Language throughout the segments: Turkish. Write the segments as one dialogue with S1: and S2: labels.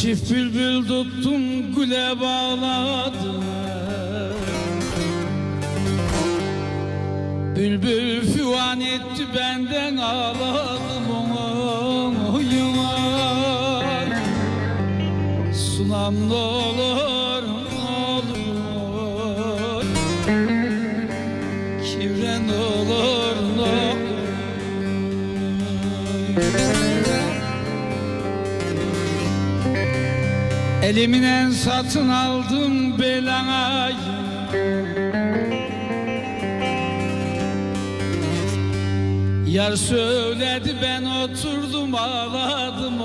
S1: Çift bülbül tuttum güle bağladım. Bülbül füvan etti benden ağladım oyuma Sunam ne olur ne olur Kivren olur ne olur Eliminen satın aldım belanayı Yar söyledi ben oturdum ağladım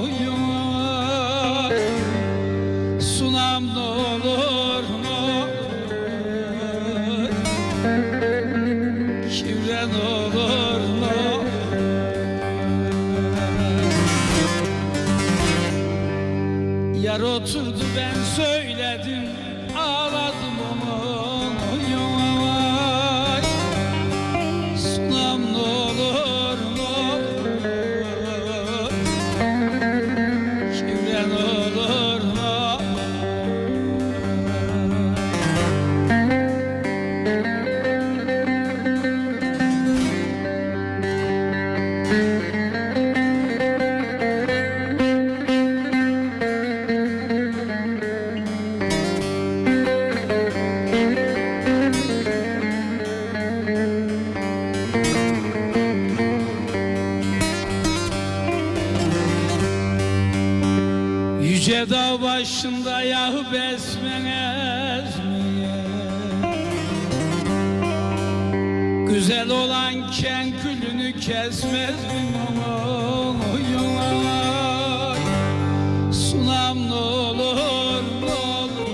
S1: oyuma Sunam ne olur Yar oturdu ben söyledim. Ağladım onu yavaş Sunam ne olur ne olur. Kivren olur ne olur Yüce dağ başında yahu besmez mi? Güzel olan ken külünü kesmez mi? Sunam ne olur ne olur?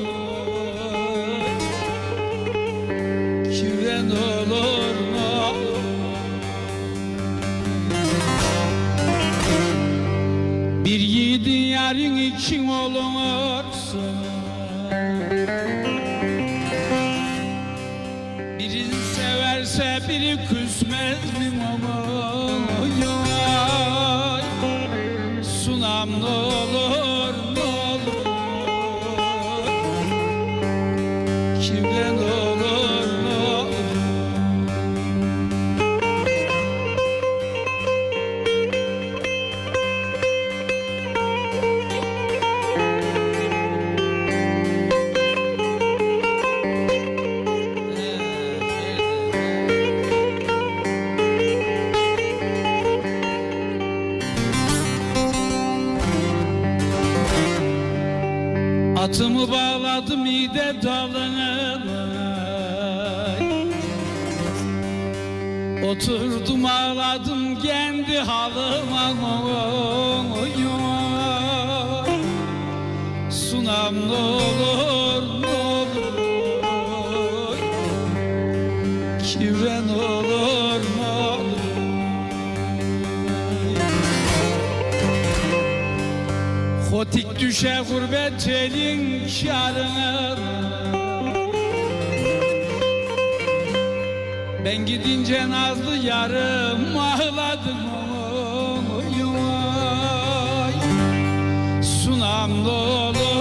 S1: Kivren olur Bir yiğidin yarın için olursa Biri severse biri küsmez mi aman oy Sunam ne olur ne olur Atımı bağladım ide dalına. Oturdum ağladım kendi halıma. Sunam ne olur Hotik düşe gurbet elin karına Ben gidince nazlı yarım ağladım oy, oy. Sunam ne